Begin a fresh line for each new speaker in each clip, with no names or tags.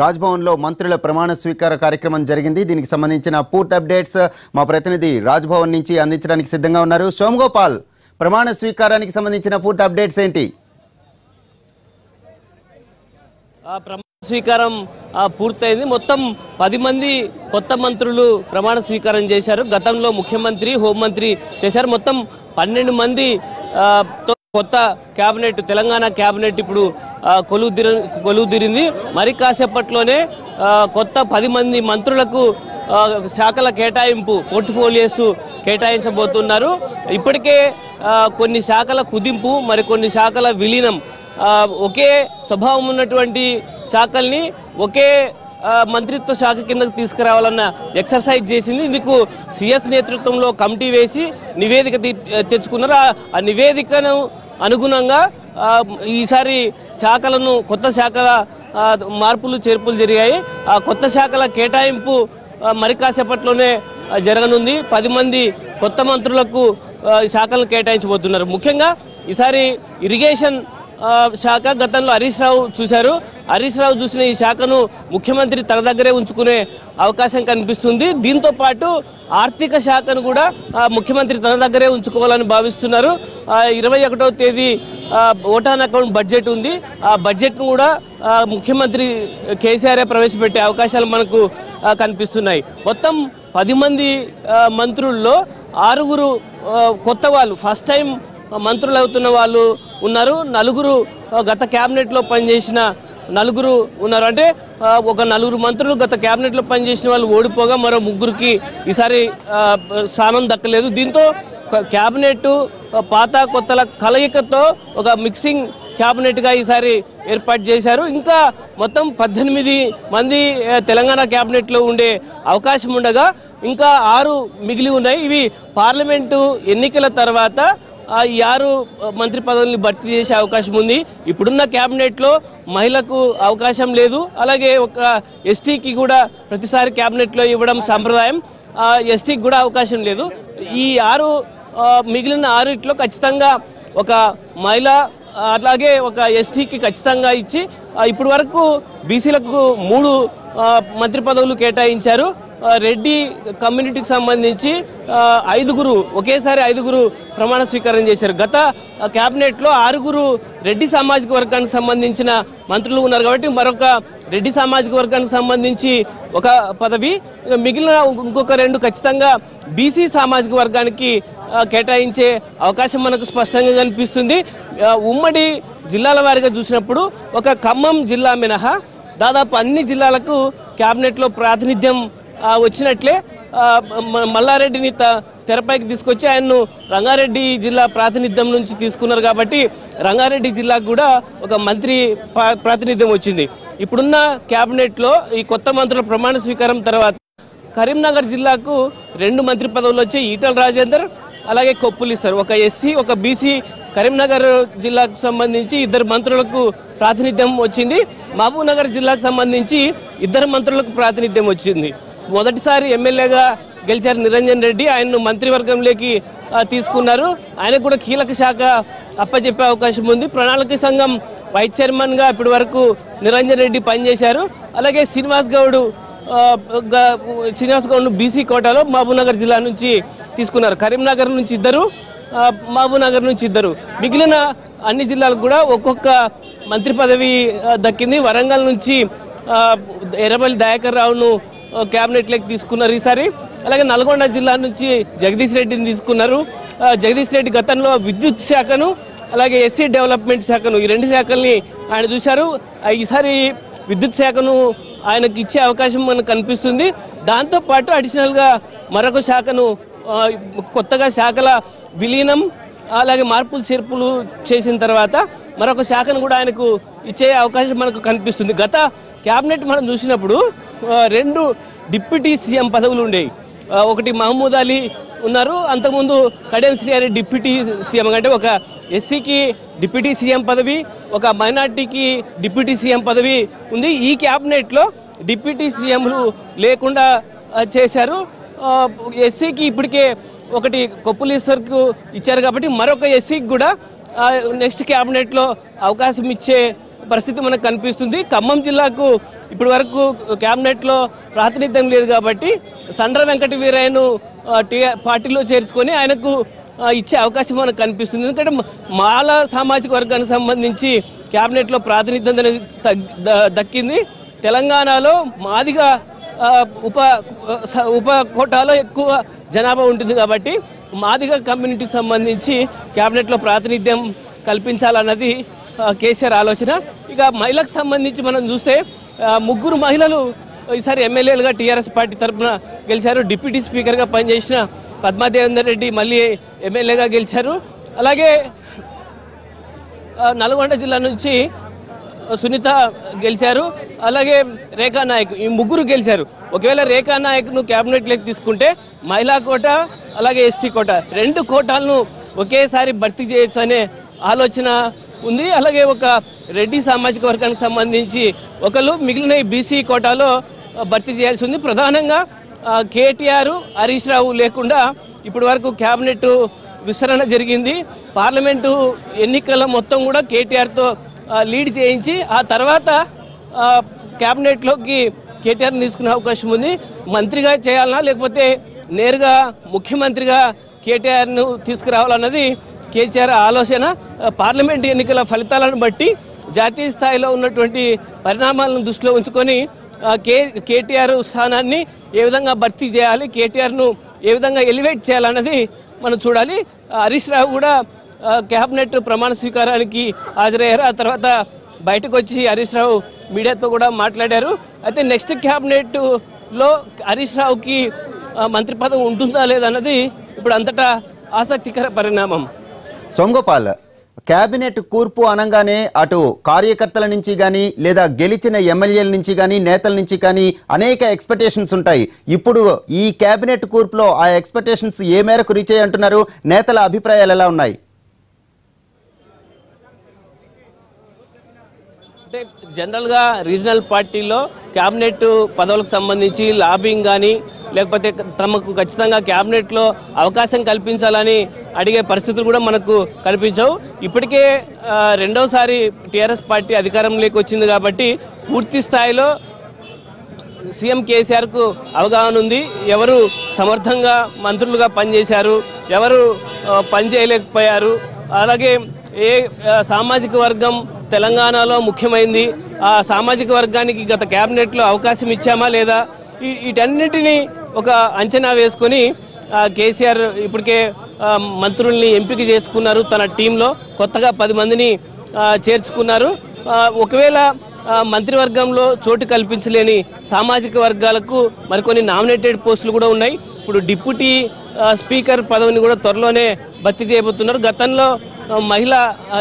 రాజ్భవన్లో మంత్రుల ప్రమాణ స్వీకార కార్యక్రమం జరిగింది. దీనికి సంబంధించిన పూర్తి అప్డేట్స్ మా ప్రతినిధి రాజ్భవన్ నుంచి అందించడానికి సిద్ధంగా ఉన్నారు. సోమగోపాల్ ప్రమాణ స్వీకారానికి సంబంధించిన పూర్తి అప్డేట్స్ ఏంటి?
ప్రమాణ స్వీకారం పూర్తయింది. మొత్తం పది మంది కొత్త మంత్రులు ప్రమాణ స్వీకారం చేశారు. గతంలో ముఖ్యమంత్రి హోంమంత్రి చేశారు. మొత్తం పన్నెండు మంది కొత్త కేబినెట్ తెలంగాణ కేబినెట్ ఇప్పుడు ఆ, కొలువుదిరింది. మరి కాసేపట్లోనే కొత్త పది మంది మంత్రులకు శాఖల కేటాయింపు పోర్ట్ఫోలియోస్ కేటాయించబోతున్నారు. ఇప్పటికే కొన్ని శాఖల కుదింపు మరి కొన్ని శాఖల విలీనం ఒకే స్వభావం ఉన్నటువంటి శాఖల్ని ఒకే మంత్రిత్వ శాఖ కిందకు తీసుకురావాలన్న ఎక్సర్సైజ్ చేసింది. ఇందుకు సిఎస్ నేతృత్వంలో కమిటీ వేసి నివేదిక తెచ్చుకున్నారు. ఆ నివేదికను అనుగుణంగా ఈసారి శాఖలను కొత్త శాఖల మార్పులు చేర్పులు జరిగాయి. ఆ కొత్త శాఖల కేటాయింపు మరి కాసేపట్లోనే జరగనుంది. పది మంది కొత్త మంత్రులకు శాఖలను కేటాయించబోతున్నారు. ముఖ్యంగా ఈసారి ఇరిగేషన్ శాఖ గతంలో హరీష్ రావు చూశారు. హరీష్ రావు చూసిన ఈ శాఖను ముఖ్యమంత్రి తన దగ్గరే ఉంచుకునే అవకాశం కనిపిస్తుంది. దీంతో పాటు ఆర్థిక శాఖను కూడా ముఖ్యమంత్రి తన దగ్గరే ఉంచుకోవాలని భావిస్తున్నారు. ఇరవై ఒకటవ తేదీ ఓటాన్ అకౌంట్ బడ్జెట్ ఉంది. ఆ బడ్జెట్ను కూడా ముఖ్యమంత్రి కేసీఆరే ప్రవేశపెట్టే అవకాశాలు మనకు కనిపిస్తున్నాయి. మొత్తం పది మంది మంత్రుల్లో ఆరుగురు కొత్త వాళ్ళు ఫస్ట్ టైం మంత్రులు అవుతున్న వాళ్ళు ఉన్నారు. నలుగురు గత క్యాబినెట్లో పనిచేసిన నలుగురు ఉన్నారు. అంటే ఒక నలుగురు మంత్రులు గత క్యాబినెట్లో పనిచేసిన వాళ్ళు ఓడిపోగా మరో ముగ్గురికి ఈసారి స్థానం దక్కలేదు. దీంతో క్యాబినెట్ పాత కొత్తల కలయికతో ఒక మిక్సింగ్ క్యాబినెట్గా ఈసారి ఏర్పాటు చేశారు. ఇంకా మొత్తం పద్దెనిమిది మంది తెలంగాణ క్యాబినెట్లో ఉండే అవకాశం ఉండగా ఇంకా ఆరు మిగిలి ఉన్నాయి. ఇవి పార్లమెంటు ఎన్నికల తర్వాత ఈ ఆరు మంత్రి పదవుల్ని భర్తీ చేసే అవకాశం ఉంది. ఇప్పుడున్న క్యాబినెట్లో మహిళకు అవకాశం లేదు. అలాగే ఒక ఎస్టీకి కూడా ప్రతిసారి క్యాబినెట్లో ఇవ్వడం సాంప్రదాయం. ఆ, ఎస్టీకి కూడా అవకాశం లేదు. ఈ ఆరు మిగిలిన ఆరిట్లో ఖచ్చితంగా ఒక మహిళ అలాగే ఒక ఎస్టీకి ఖచ్చితంగా ఇచ్చి ఇప్పటి వరకు బీసీలకు మూడు మంత్రి పదవులు కేటాయించారు. రెడ్డి కమ్యూనిటీకి సంబంధించి ఐదుగురు ఒకేసారి ఐదుగురు ప్రమాణ స్వీకారం చేశారు. గత క్యాబినెట్లో ఆరుగురు రెడ్డి సామాజిక వర్గానికి సంబంధించిన మంత్రులు ఉన్నారు కాబట్టి మరొక రెడ్డి సామాజిక వర్గానికి సంబంధించి ఒక పదవి. మిగిలిన ఇంకొక రెండు ఖచ్చితంగా బీసీ సామాజిక వర్గానికి కేటాయించే అవకాశం మనకు స్పష్టంగా కనిపిస్తుంది. ఉమ్మడి జిల్లాల వారిగా చూసినప్పుడు ఒక ఖమ్మం జిల్లా మినహా దాదాపు అన్ని జిల్లాలకు క్యాబినెట్లో ప్రాతినిధ్యం వచ్చినట్లే మల్లారెడ్డిని తెరపైకి తీసుకొచ్చి ఆయన్ను రంగారెడ్డి జిల్లా ప్రాతినిధ్యం నుంచి తీసుకున్నారు కాబట్టి రంగారెడ్డి జిల్లాకు కూడా ఒక మంత్రి పా- ప్రాతినిధ్యం వచ్చింది. ఇప్పుడున్న క్యాబినెట్లో ఈ కొత్త మంత్రుల ప్రమాణ స్వీకారం తర్వాత కరీంనగర్ జిల్లాకు రెండు మంత్రి పదవులు వచ్చాయి. ఈటల రాజేందర్ అలాగే కొప్పులు ఇస్తారు ఒక ఎస్సీ ఒక బీసీ కరీంనగర్ జిల్లాకు సంబంధించి ఇద్దరు మంత్రులకు ప్రాతినిధ్యం వచ్చింది. మహబూబ్నగర్ జిల్లాకు సంబంధించి ఇద్దరు మంత్రులకు ప్రాతినిధ్యం వచ్చింది. మొదటిసారి ఎమ్మెల్యేగా గెలిచారు నిరంజన్ రెడ్డి. ఆయన్ను మంత్రివర్గంలోకి తీసుకున్నారు. ఆయనకు కూడా కీలక శాఖ అప్పచెప్పే అవకాశం ఉంది. ప్రణాళిక సంఘం వైస్ చైర్మన్గా ఇప్పటి వరకు నిరంజన్ రెడ్డి పనిచేశారు. అలాగే శ్రీనివాస్ గౌడ్ గ- శ్రీనివాస్ గౌడ్ బీసీ కోటాలో మహబూబ్నగర్ జిల్లా నుంచి తీసుకున్నారు. కరీంనగర్ నుంచి ఇద్దరు మహబూబ్నగర్ నుంచి ఇద్దరు. మిగిలిన అన్ని జిల్లాలకు కూడా ఒక్కొక్క మంత్రి పదవి దక్కింది. వరంగల్ నుంచి ఎర్రబల్లి దయాకర్ రావును క్యాబినెట్లోకి తీసుకున్నారు ఈసారి. అలాగే నల్గొండ జిల్లా నుంచి జగదీష్ రెడ్డిని తీసుకున్నారు. జగదీష్ రెడ్డి గతంలో విద్యుత్ శాఖను అలాగే ఎస్సీ డెవలప్మెంట్ శాఖను ఈ రెండు శాఖల్ని ఆయన చూశారు. ఆ, ఈసారి విద్యుత్ శాఖను ఆయనకి ఇచ్చే అవకాశం మనకు కనిపిస్తుంది. దాంతోపాటు అడిషనల్గా మరొక శాఖను కొత్తగా శాఖల విలీనం అలాగే మార్పులు చేర్పులు చేసిన తర్వాత మరొక శాఖను కూడా ఆయనకు ఇచ్చే అవకాశం మనకు కనిపిస్తుంది. గత క్యాబినెట్ మనం చూసినప్పుడు రెండు డిప్యూటీ సీఎం పదవులు ఉండేవి. ఒకటి మహమూద్ అలీ ఉన్నారు. అంతకుముందు కడియం శ్రీహరి డిప్యూటీ సీఎం అంటే ఒక ఎస్సీకి డిప్యూటీ సీఎం పదవి ఒక మైనార్టీకి డిప్యూటీ సీఎం పదవి ఉంది. ఈ క్యాబినెట్లో డిప్యూటీ సీఎంలు లేకుండా చేశారు. ఎస్సీకి ఇప్పటికే ఒకటి కొప్పులీశ్వర్కు ఇచ్చారు కాబట్టి మరొక ఎస్సీకి కూడా నెక్స్ట్ క్యాబినెట్లో అవకాశం ఇచ్చే పరిస్థితి మనకు కనిపిస్తుంది. ఖమ్మం జిల్లాకు ఇప్పటి వరకు క్యాబినెట్లో ప్రాతినిధ్యం లేదు కాబట్టి సండ్ర వెంకట వీరయ్యను పార్టీలో చేర్చుకొని ఆయనకు ఇచ్చే అవకాశం మనకు కనిపిస్తుంది. ఎందుకంటే మాల సామాజిక వర్గానికి సంబంధించి క్యాబినెట్లో ప్రాతినిధ్యం అనేది దక్కింది. తెలంగాణలో మాదిగా ఉప ఉప కోటాలో ఎక్కువ జనాభా ఉంటుంది కాబట్టి మాదిగా కమ్యూనిటీకి సంబంధించి క్యాబినెట్లో ప్రాతినిధ్యం కల్పించాలన్నది కేసీఆర్ ఆలోచన. ఇక మహిళకు సంబంధించి మనం చూస్తే ముగ్గురు మహిళలు ఈసారి ఎమ్మెల్యేలుగా టీఆర్ఎస్ పార్టీ తరఫున గెలిచారు. డిప్యూటీ స్పీకర్గా పనిచేసిన పద్మాదేవేందర్ రెడ్డి మళ్ళీ ఎమ్మెల్యేగా గెలిచారు. అలాగే నల్గొండ జిల్లా నుంచి సునీత గెలిచారు. అలాగే రేఖా నాయక్ ఈ ముగ్గురు గెలిచారు. ఒకవేళ రేఖా నాయక్ను క్యాబినెట్లోకి తీసుకుంటే మహిళా కోట అలాగే ఎస్టీ కోట రెండు కోటాలను ఒకేసారి భర్తీ చేయొచ్చు అనే ఆలోచన ఉంది. అలాగే ఒక రెడ్డి సామాజిక వర్గానికి సంబంధించి ఒకళ్ళు మిగిలిన బీసీ కోటాలో భర్తీ చేయాల్సి ఉంది. ప్రధానంగా కేటీఆర్ హరీష్ రావు లేకుండా ఇప్పటి వరకు క్యాబినెట్ విస్తరణ జరిగింది. పార్లమెంటు ఎన్నికల మొత్తం కూడా కేటీఆర్తో లీడ్ చేయించి ఆ తర్వాత క్యాబినెట్లోకి కేటీఆర్ని తీసుకునే అవకాశం ఉంది. మంత్రిగా చేయాలన్నా లేకపోతే నేరుగా ముఖ్యమంత్రిగా కేటీఆర్ను తీసుకురావాలన్నది కేసీఆర్ ఆలోచన పార్లమెంట్ ఎన్నికల ఫలితాలను బట్టి జాతీయ స్థాయిలో ఉన్నటువంటి పరిణామాలను దృష్టిలో ఉంచుకొని కే కేటీఆర్ స్థానాన్ని ఏ విధంగా భర్తీ చేయాలి కేటీఆర్ను ఏ విధంగా ఎలివేట్ చేయాలన్నది మనం చూడాలి. హరీష్ రావు కూడా క్యాబినెట్ ప్రమాణ స్వీకారానికి హాజరయ్యారు. ఆ తర్వాత బయటకు వచ్చి హరీష్ రావు మీడియాతో కూడా మాట్లాడారు. అయితే నెక్స్ట్ క్యాబినెట్లో హరీష్ రావుకి మంత్రి పదవి ఉంటుందా లేదన్నది ఇప్పుడు అంతటా ఆసక్తికర పరిణామం.
సోమగోపాల్ కేబినెట్ కూర్పు అనగానే అటు కార్యకర్తల నుంచి కానీ లేదా గెలిచిన ఎమ్మెల్యేల నుంచి కానీ నేతల నుంచి కానీ అనేక ఎక్స్పెక్టేషన్స్ ఉంటాయి. ఇప్పుడు ఈ కేబినెట్ కూర్పులో ఆ ఎక్స్పెక్టేషన్స్ ఏ మేరకు రీచ్ అయ్యి అంటున్నారు? నేతల అభిప్రాయాలు ఎలా ఉన్నాయి?
అంటే జనరల్గా రీజనల్ పార్టీలో క్యాబినెట్ పదవులకు సంబంధించి లాబింగ్ కానీ లేకపోతే తమకు ఖచ్చితంగా క్యాబినెట్లో అవకాశం కల్పించాలని అడిగే పరిస్థితులు కూడా మనకు కనిపించవు. ఇప్పటికే రెండవసారి టీఆర్ఎస్ పార్టీ అధికారంలోకి వచ్చింది కాబట్టి పూర్తి స్థాయిలో సీఎం కేసీఆర్కు అవగాహన ఉంది. ఎవరు సమర్థంగా మంత్రులుగా పనిచేశారు ఎవరు పనిచేయలేకపోయారు పని చేయలేకపోయారు. అలాగే ఏ సామాజిక వర్గం తెలంగాణలో ముఖ్యమైంది. ఆ సామాజిక వర్గానికి గత క్యాబినెట్లో అవకాశం ఇచ్చామా లేదా? వీటన్నిటినీ ఒక అంచనా వేసుకొని కేసీఆర్ ఇప్పటికే మంత్రుల్ని ఎంపిక చేసుకున్నారు తన టీంలో. కొత్తగా పది మందిని చేర్చుకున్నారు. ఒకవేళ మంత్రివర్గంలో చోటు కల్పించలేని సామాజిక వర్గాలకు మరికొన్ని నామినేటెడ్ పోస్టులు కూడా ఉన్నాయి. ఇప్పుడు డిప్యూటీ స్పీకర్ పదవిని కూడా త్వరలోనే భర్తీ చేయబోతున్నారు. గతంలో మహిళ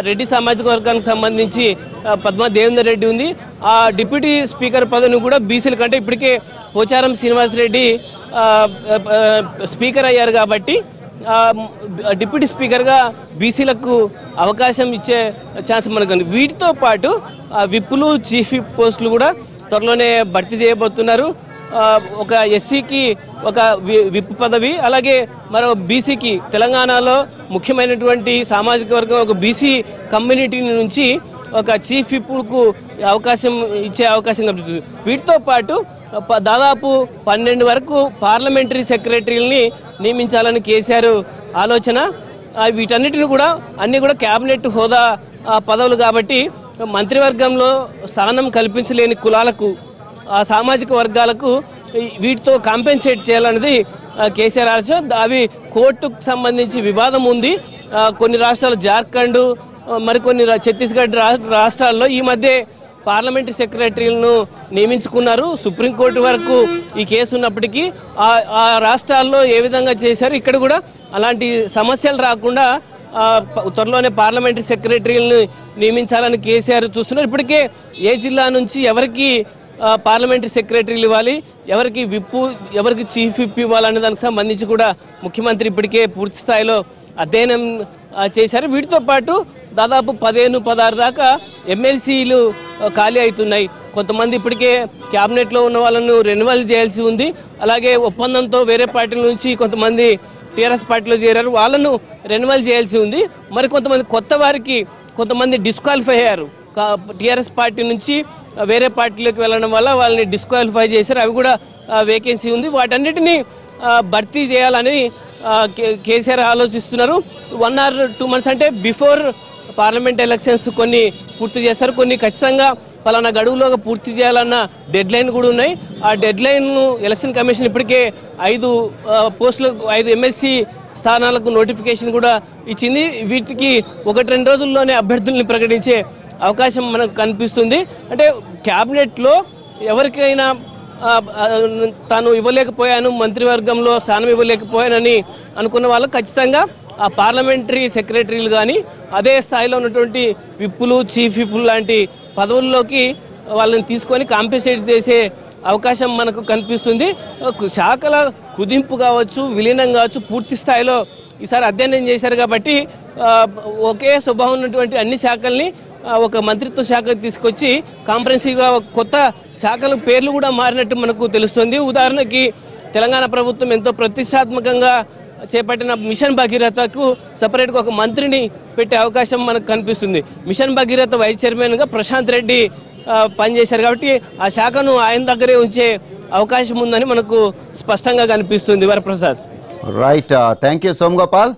రెడ్డి సామాజిక వర్గానికి సంబంధించి ఆ, పద్మా దేవేందర్ రెడ్డి ఉంది. ఆ డిప్యూటీ స్పీకర్ పదవిని కూడా బీసీల కంటే ఇప్పటికే పోచారం శ్రీనివాసరెడ్డి రెడ్డి స్పీకర్ అయ్యారు కాబట్టి డిప్యూటీ స్పీకర్గా బీసీలకు అవకాశం ఇచ్చే ఛాన్స్ మనకు వీటితో పాటు విప్పులు చీఫ్ విప్ పోస్టులు కూడా త్వరలోనే భర్తీ చేయబోతున్నారు. ఒక ఎస్సీకి ఒక వి- విప్ పదవి అలాగే మరో బీసీకి తెలంగాణలో ముఖ్యమైనటువంటి సామాజిక వర్గం ఒక బీసీ కమ్యూనిటీ నుంచి ఒక చీఫ్ విప్కు అవకాశం ఇచ్చే అవకాశం కలుగుతుంది వీటితో పాటు ప- దాదాపు పన్నెండు వరకు పార్లమెంటరీ సెక్రటరీలని నియమించాలని కేసీఆర్ ఆలోచన. వీటన్నిటిని కూడా అన్నీ కూడా కేబినెట్ హోదా పదవులు కాబట్టి మంత్రివర్గంలో స్థానం కల్పించలేని కులాలకు ఆ సామాజిక వర్గాలకు వీటితో కాంపెన్సేట్ చేయాలన్నది కేసీఆర్ ఆలోచన. అవి కోర్టుకు సంబంధించి వివాదం ఉంది. కొన్ని రాష్ట్రాలు జార్ఖండ్ మరికొన్ని ఛత్తీస్గఢ్ రా- రాష్ట్రాల్లో ఈ మధ్య పార్లమెంటరీ సెక్రటరీలను నియమించుకున్నారు. సుప్రీంకోర్టు వరకు ఈ కేసు ఉన్నప్పటికీ ఆ ఆ రాష్ట్రాల్లో ఏ విధంగా చేశారు ఇక్కడ కూడా అలాంటి సమస్యలు రాకుండా త్వరలోనే పార్లమెంటరీ సెక్రటరీలను నియమించాలని కేసీఆర్ చూస్తున్నారు. ఇప్పటికే ఏ జిల్లా నుంచి ఎవరికి పార్లమెంటరీ సెక్రటరీలు ఇవ్వాలి. ఎవరికి విప్పు ఎవరికి చీఫ్ విప్ ఇవ్వాలనే దానికి సంబంధించి కూడా ముఖ్యమంత్రి ఇప్పటికే పూర్తి స్థాయిలో అధ్యయనం చేశారు. వీటితో పాటు దాదాపు పదిహేను పదహారు దాకా ఎమ్మెల్సీలు ఖాళీ అవుతున్నాయి. కొంతమంది ఇప్పటికే క్యాబినెట్లో ఉన్న వాళ్ళను రెన్యువల్ చేయాల్సి ఉంది. అలాగే ఒప్పందంతో వేరే పార్టీల నుంచి కొంతమంది టీఆర్ఎస్ పార్టీలో చేరారు. వాళ్ళను రెన్యువల్ చేయాల్సి ఉంది. మరి కొంతమంది కొత్త వారికి కొంతమంది డిస్క్వాలిఫై అయ్యారు. టీఆర్ఎస్ పార్టీ నుంచి వేరే పార్టీలోకి వెళ్ళడం వల్ల వాళ్ళని డిస్క్వాలిఫై చేశారు. అవి కూడా వేకెన్సీ ఉంది. వాటన్నిటిని భర్తీ చేయాలని కేసీఆర్ ఆలోచిస్తున్నారు. వన్ ఆర్ టూ మంత్స్ అంటే బిఫోర్ పార్లమెంట్ ఎలక్షన్స్ కొన్ని పూర్తి చేస్తారు. కొన్ని ఖచ్చితంగా పలానా గడువులోగా పూర్తి చేయాలన్న డెడ్ లైన్ కూడా ఉన్నాయి. ఆ డెడ్ లైన్ను ఎలక్షన్ కమిషన్ ఇప్పటికే ఐదు పోస్టులకు ఐదు ఎమ్మెల్సీ స్థానాలకు నోటిఫికేషన్ కూడా ఇచ్చింది. వీటికి ఒకటి రెండు రోజుల్లోనే అభ్యర్థుల్ని ప్రకటించే అవకాశం మనకు కనిపిస్తుంది. అంటే క్యాబినెట్లో ఎవరికైనా తాను ఇవ్వలేకపోయాను మంత్రివర్గంలో స్థానం ఇవ్వలేకపోయానని అనుకున్న వాళ్ళు ఖచ్చితంగా ఆ పార్లమెంటరీ సెక్రటరీలు కానీ అదే స్థాయిలో ఉన్నటువంటి విప్పులు చీఫ్ విప్పులు లాంటి పదవుల్లోకి వాళ్ళని తీసుకొని కాంపెన్సేట్ చేసే అవకాశం మనకు కనిపిస్తుంది. శాఖల కుదింపు కావచ్చు విలీనం కావచ్చు పూర్తి స్థాయిలో ఈసారి అధ్యయనం చేశారు కాబట్టి ఒకే స్వభావం ఉన్నటువంటి అన్ని శాఖల్ని ఒక మంత్రిత్వ శాఖ తీసుకొచ్చి కాంప్రహెన్సివ్గా కొత్త శాఖల పేర్లు కూడా మారినట్టు మనకు తెలుస్తుంది. ఉదాహరణకి తెలంగాణ ప్రభుత్వం ఎంతో ప్రతిష్టాత్మకంగా చేపట్టిన మిషన్ భగీరథకు సపరేట్గా ఒక మంత్రిని పెట్టే అవకాశం మనకు కనిపిస్తుంది. మిషన్ భగీరథ వైస్ చైర్మన్గా ప్రశాంత్ రెడ్డి పనిచేశారు కాబట్టి ఆ శాఖను ఆయన దగ్గరే ఉంచే అవకాశం ఉందని మనకు స్పష్టంగా కనిపిస్తుంది. Varaprasad.
Right thank you Som Gopal